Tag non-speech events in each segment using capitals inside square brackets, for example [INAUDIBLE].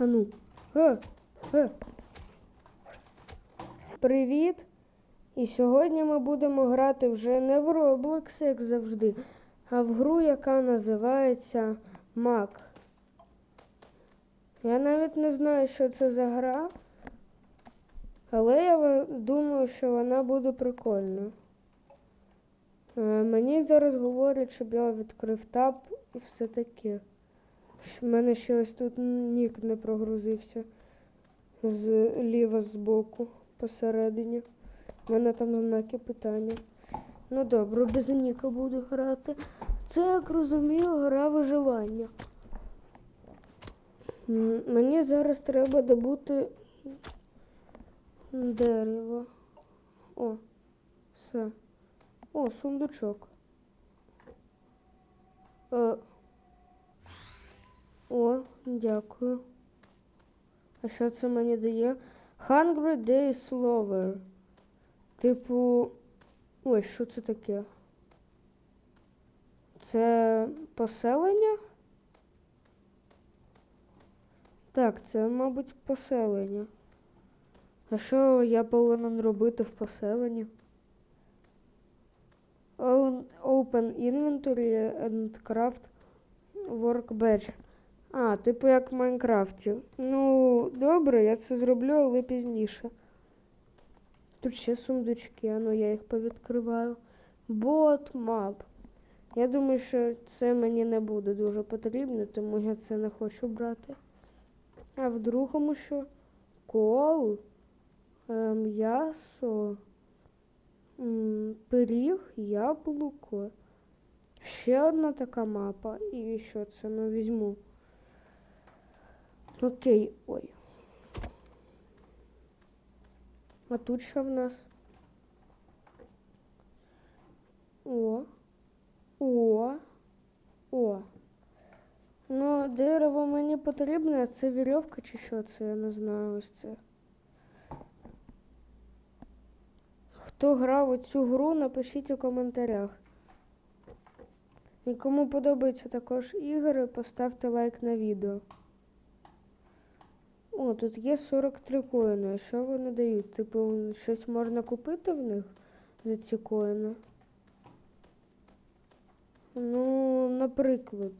А ну. Е, е. Привіт! І сьогодні ми будемо грати вже не в Roblox, як завжди, а в гру, яка називається Mac. Я навіть не знаю, що це за гра, але я думаю, що вона буде прикольною. Е, Мені зараз говорять, щоб я відкрив таб і все таке. В мене ще ось тут нік не прогрузився зліва збоку, посередині. У мене там знаки питання. Ну добре, без ніка буду грати. Це, як розумію, гра виживання. Мені зараз треба добути дерево. О, все. О, сундучок. Е, о, дякую. А що це мені дає? Hungry Days Lover. Типу. Ой, що це таке? Це поселення? Так, це, мабуть, поселення. А що я повинен робити в поселенні? Open Inventory and Craft Workbench. А, типу як в Майнкрафті. Ну, добре, я це зроблю, але пізніше. Тут ще сундучки, а ну я їх повідкриваю. Бот мап. Я думаю, що це мені не буде дуже потрібно, тому я це не хочу брати. А в другому що? Кол, м'ясо, м, пиріг, яблуко. Ще одна така мапа. І що це? Ну візьму. Окей, ой. А тут що в нас? О. О. О. Ну, дерево мені потрібне, це вірьовка чи що це, я не знаю ось це. Хто грав у цю гру, напишіть у коментарях. І кому подобаються також ігри, поставте лайк на відео. О, тут є 43 коїни. Що вони дають? Типу, щось можна купити в них за ці коїни? Ну, наприклад,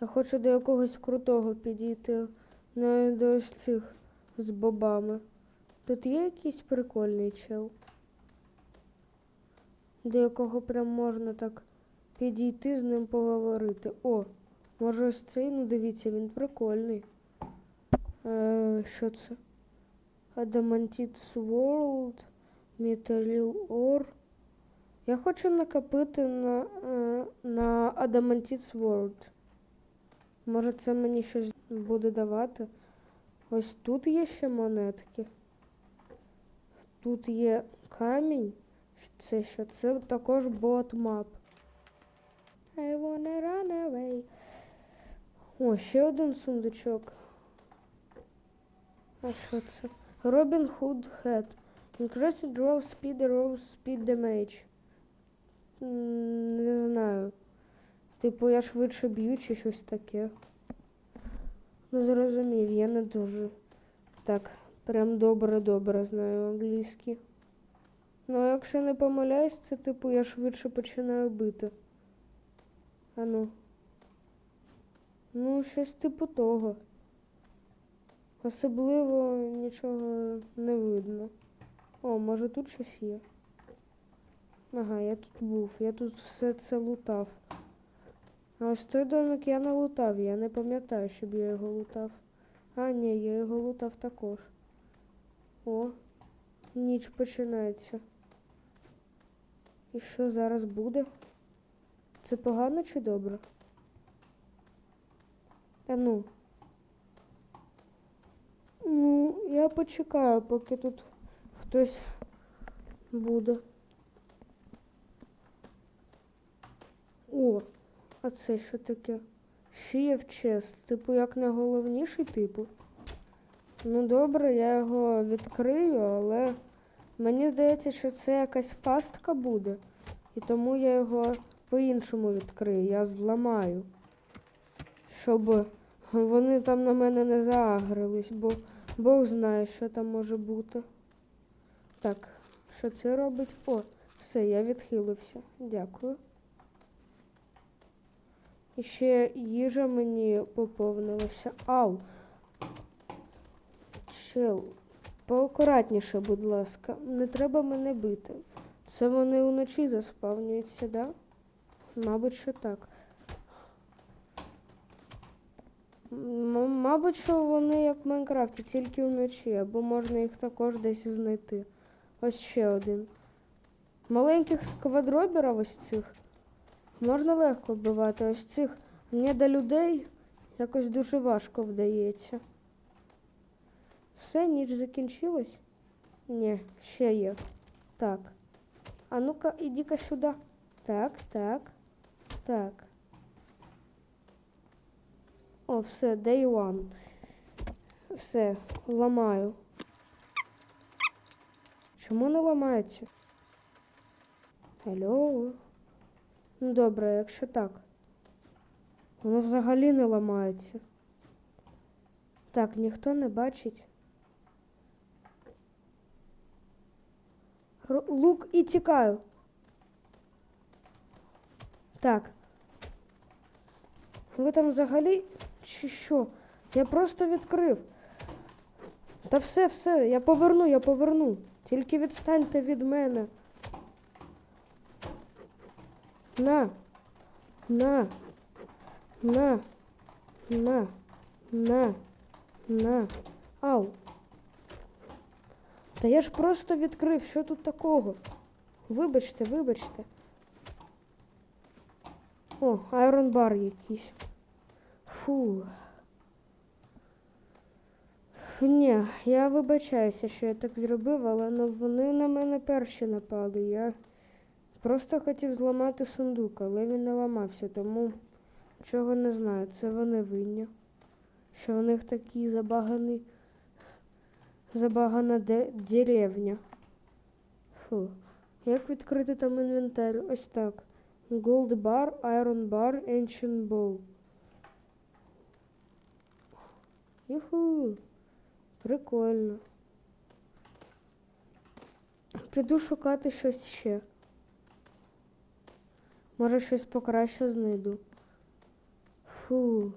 я хочу до якогось крутого підійти. Ну, до ось цих з бобами. Тут є якийсь прикольний чел, до якого прям можна так підійти з ним поговорити. О, може ось цей, ну дивіться, він прикольний. Що це? Adamantite World, Mithril Ore. Я хочу накопити на, е, на Adamantite World. Може це мені щось буде давати? Ось тут є ще монетки. Тут є камінь. Це що? Це також бот мап. I wanna run away. О, ще один сундучок. А що це? Робін Худ Head. Increased draw speed, draw speed damage. Не знаю. Типу я швидше б'ю чи щось таке. Ну зрозумів, я не дуже так прям добре-добре знаю англійський. Ну, якщо не помиляюсь, це типу я швидше починаю бити. А ну. Ну, щось типу того. Особливо нічого не видно. О, може тут щось є. Ага, я тут був, я тут все це лутав. А ось той домик я не лутав, я не пам'ятаю, щоб я його лутав. А, ні, я його лутав також. О, ніч починається. І що зараз буде? Це погано чи добре? А ну. Ну, я почекаю, поки тут хтось буде. О, а це що таке? Ще є в чест. Типу, як найголовніший типу. Ну добре, я його відкрию, але мені здається, що це якась пастка буде. І тому я його по-іншому відкрию. Я зламаю. Щоб вони там на мене не заагрились, бо Бог знає, що там може бути. Так, що це робить? О, все, я відхилився. Дякую. І ще їжа мені поповнилася. Ау. Чел, поакуратніше, будь ласка. Не треба мене бити. Це вони вночі заспавнюються, да? Мабуть, що так. Мабуть, що вони як в Майнкрафті, тільки вночі, або можна їх також десь знайти. Ось ще один. Маленьких квадроберів ось цих можна легко вбивати. Ось цих не до людей якось дуже важко вдається. Все, ніч закінчилась? Ні, ще є. Так. А ну-ка, іди-ка сюди. Так, так, так. Все, day one. Все, ламаю. Чому не ламається? Алло? Ну добре, якщо так. Воно взагалі не ламається. Так, ніхто не бачить. Р- лук і тікаю. Так. Ви там взагалі чи що? Я просто відкрив. Та все, все, я поверну, я поверну. Тільки відстаньте від мене. На. На. На. На. На. На. Ау. Та я ж просто відкрив, що тут такого? Вибачте, вибачте. О, айрон бар якийсь. Фу. Ні, я вибачаюся, що я так зробив, але ну, вони на мене перші напали. Я просто хотів зламати сундук, але він не ламався, тому чого не знаю. Це вони винні. Що у них такий забаганий забагана де деревня. Фу. Як відкрити там інвентар? Ось так. Gold bar, iron bar, ancient bow. Юху. Прикольно. Піду шукати щось ще. Може щось покраще знайду. Фу.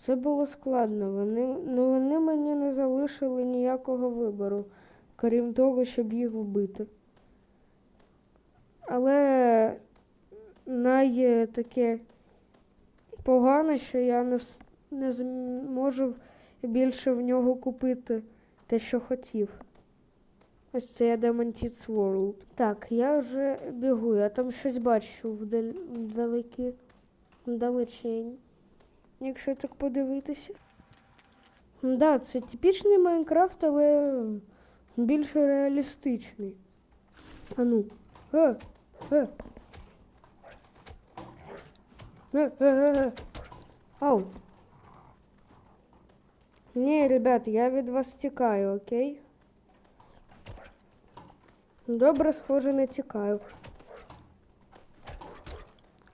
Це було складно. Вони, ну, вони мені не залишили ніякого вибору, крім того, щоб їх вбити. Але найтаке погане, що я не, вс- не зможу більше в нього купити те, що хотів. Ось це я Demontids World. Так, я вже бігу, я там щось бачу вдаль... вдалекі, вдалечень, якщо так подивитися. Да, це типічний Майнкрафт, але більш реалістичний. А ну. Е, е. Е, е, е, е. Ау. Ні, ребят, я від вас тікаю, окей? Добре, схоже, не тікаю.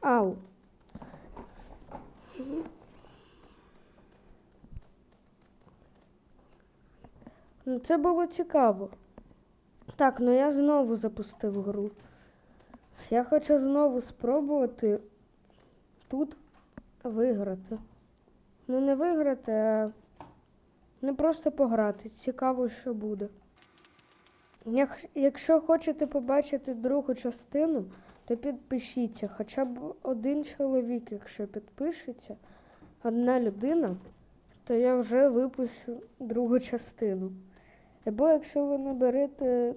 Ау. Ну, Це було цікаво. Так, ну я знову запустив гру. Я хочу знову спробувати тут виграти. Ну, не виграти, а не просто пограти. Цікаво, що буде. Якщо хочете побачити другу частину, то підпишіться. Хоча б один чоловік, якщо підпишеться, одна людина, то я вже випущу другу частину. Або якщо ви наберете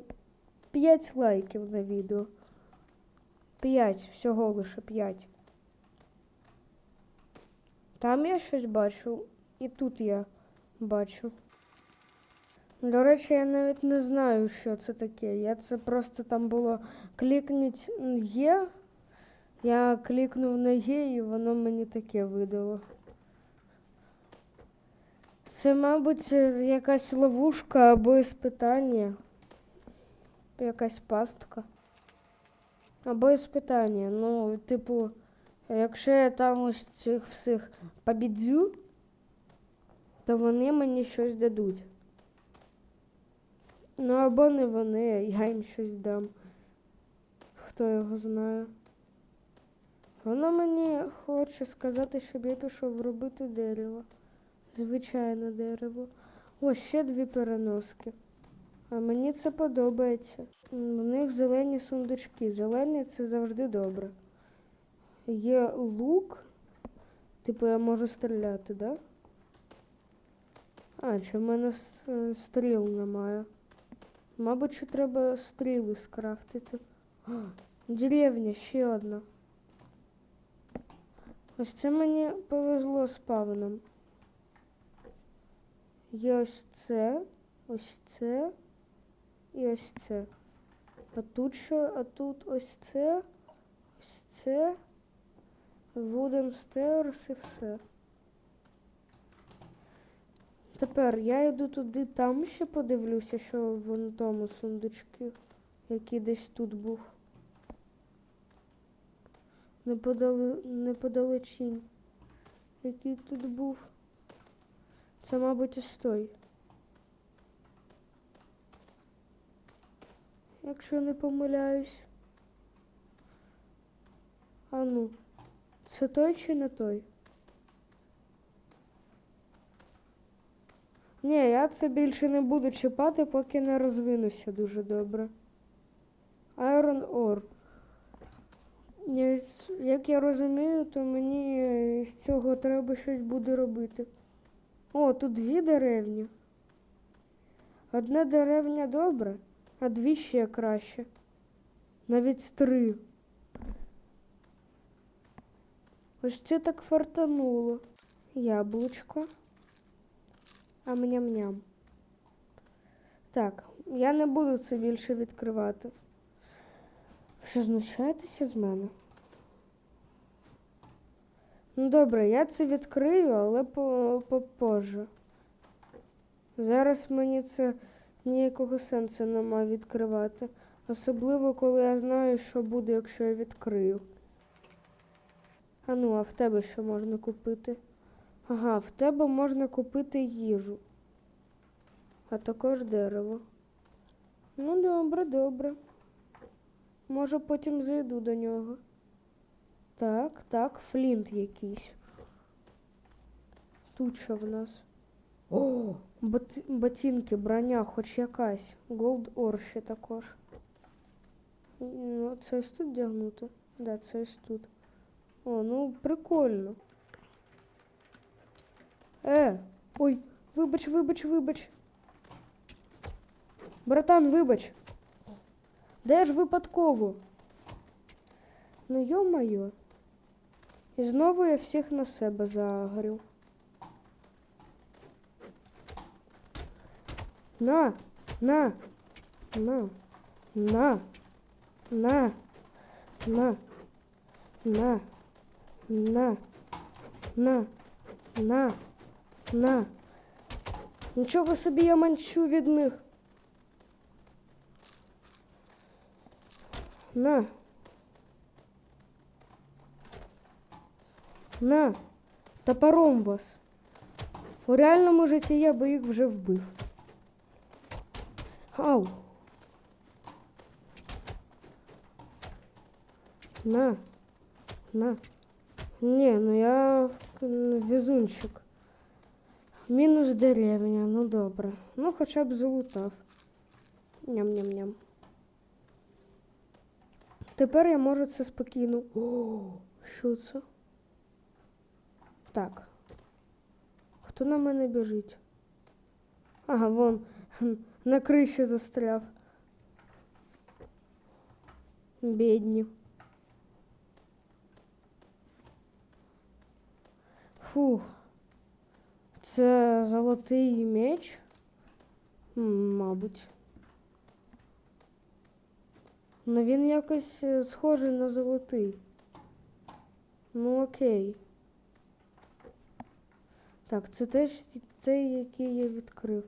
5 лайків на відео. 5, всього лише 5. Там я щось бачу, і тут я бачу. До речі, я навіть не знаю, що це таке. Я це просто там було клікніть є. Я клікнув на є і воно мені таке видало. Це, мабуть, якась ловушка або іспитання. Якась пастка. Або іспитання. Ну, типу, якщо я там ось цих всіх побідзю, то вони мені щось дадуть. Ну або не вони, а я їм щось дам. Хто його знає. Вона мені хоче сказати, щоб я пішов робити дерево. Звичайне дерево. О, ще дві переноски. А мені це подобається. В них зелені сундучки. Зелені це завжди добре. Є лук. Типу я можу стріляти, да? А, чи в мене е, стріл немає? Мабуть, що треба стріли скрафтити. А, деревня, ще одна. Ось це мені повезло з павином. Є ось це, ось це і ось це. А тут що? А тут ось це, ось це, wooden stairs і все. Тепер я йду туди, там ще подивлюся, що вон тому сундучку, який десь тут був. Неподали... Неподалечінь. Який тут був. Це, мабуть, ось той. Якщо не помиляюсь. А ну, це той чи не той? Ні, я це більше не буду чіпати, поки не розвинуся дуже добре. Iron Ore. Як я розумію, то мені з цього треба щось буде робити. О, тут дві деревні. Одна деревня добре, а дві ще краще. Навіть три. Ось це так фартануло. Яблучко. Ам-ням-ням. Так, я не буду це більше відкривати. Що знущаєтеся з мене? Ну добре, я це відкрию, але по- попозже. Зараз мені це ніякого сенсу нема відкривати. Особливо, коли я знаю, що буде, якщо я відкрию. А ну, а в тебе що можна купити? Ага, в тебе можна купити їжу, а також дерево. Ну, добре, добре. Може, потім зайду до нього. Так, так, флінт якийсь. Тут що в нас? О, бот, ботинки, броня, хоч якась. Голд Ор ще також. Ну, це ось тут дягнути? Да, це ось тут. О, ну прикольно. Е, ой, вибач, вибач, вибач. Братан, вибач. Де ж випадково? Ну йо-моє. І знову я всіх на себе загорю. На, на, на, на, на, на, на, на, на, на, на. Нічого собі я манчу від них. На. На. Топором вас. У реальному житті я би їх вже вбив. Ау. На. На. Ні, ну я м, везунчик. Мінус деревня, ну добре. Ну хоча б залутав. Ням-ням-ням. Тепер я можу це спокійно. О, що це? Так. Хто на мене біжить? Ага, вон [LAUGHS] на криші застряв. Бідні. Фух. Це золотий меч? Мабуть. Ну він якось е, схожий на золотий. Ну окей. Так, це теж той, який я відкрив.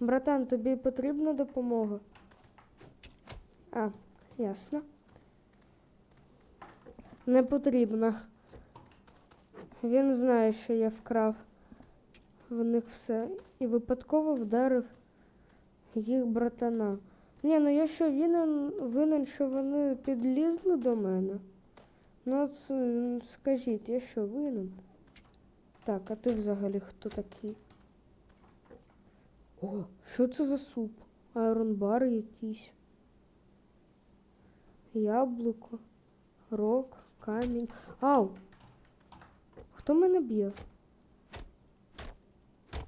Братан, тобі потрібна допомога? А, ясно. Не потрібно. Він знає, що я вкрав в них все і випадково вдарив їх братана. Ні, ну я що винен, винен, що вони підлізли до мене? Ну, от, скажіть, я що винен? Так, а ти взагалі хто такий? О, що це за суп? Айронбар якийсь. Яблуко, рок, камінь. Ау! Хто мене б'є?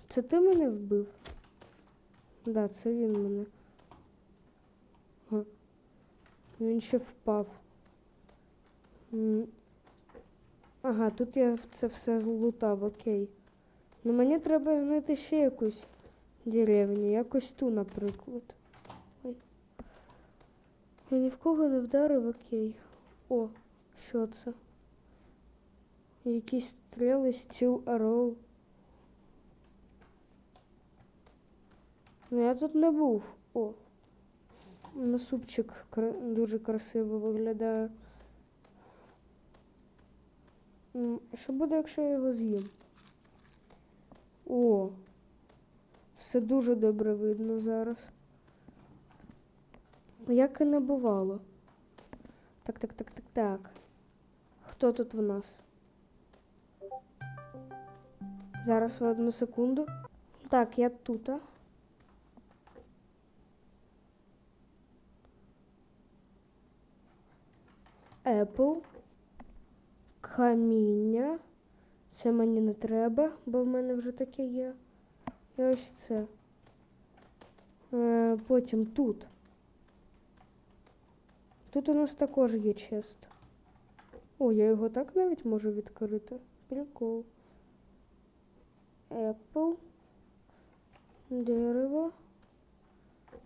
Це ти мене вбив? Да, це він мене. Га. Він ще впав. Ага, тут я це все злутав, окей. Ну мені треба знайти ще якусь деревню, якось ту, наприклад. Ой. Я ні в кого не вдарив, окей. О, що це? Якісь стріли, Steel Arrow. Ну я тут не був. О. На супчик дуже красиво виглядає. Що буде, якщо я його з'їм? О. Все дуже добре видно зараз. Як і не бувало. Так, так, так, так, так. Хто тут в нас? Зараз в одну секунду. Так, я тут. Apple. Каміння. Це мені не треба, бо в мене вже таке є. І ось це. Е, потім тут. Тут у нас також є чест. О, я його так навіть можу відкрити. Прикол. Apple. Дерево.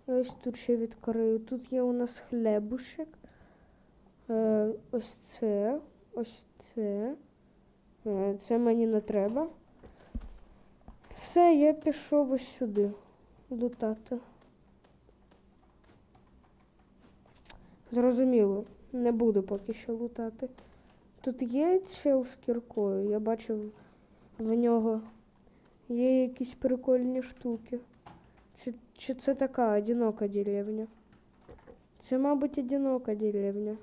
Ось тут ще відкрию. Тут є у нас хлебушек. Е, ось це. Ось це. Е, це мені не треба. Все, я пішов ось сюди. Лутати. Зрозуміло, не буду поки що лутати. Тут є чел з кіркою, я бачив в нього є якісь прикольні штуки. Чи, чи це така одинока деревня? Це, мабуть, одинока деревня.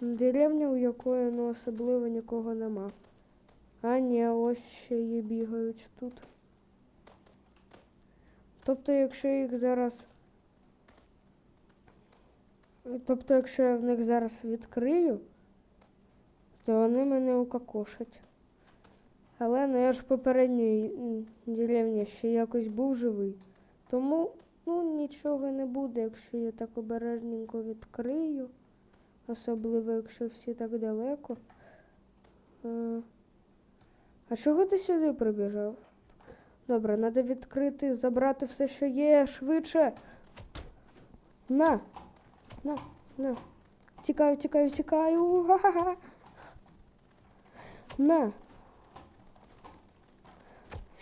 Деревня, у якої ну, особливо нікого нема. А ні, ось ще є бігають тут. Тобто, якщо їх зараз. Тобто, якщо я в них зараз відкрию, то вони мене укакошать. Але ну я ж в попередній деревні ще якось був живий. Тому ну, нічого не буде, якщо я так обережненько відкрию. Особливо, якщо всі так далеко. Е, А чого ти сюди прибіжав? Добре, треба відкрити, забрати все, що є, швидше. На, на, на. Тікаю, тікаю, тікаю. [LAUGHS] Ха-ха-ха. На.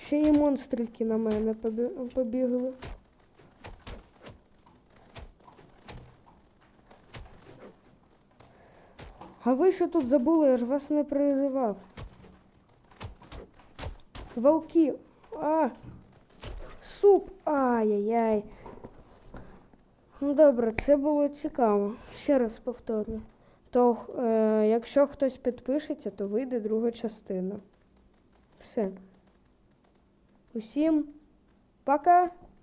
Ще й монстрики на мене побігли. А ви що тут забули? Я ж вас не призивав. Волки. А! Суп! Ай-яй-яй. Ну добре, це було цікаво. Ще раз повторю. То е, якщо хтось підпишеться, то вийде друга частина. Все. Усім пока!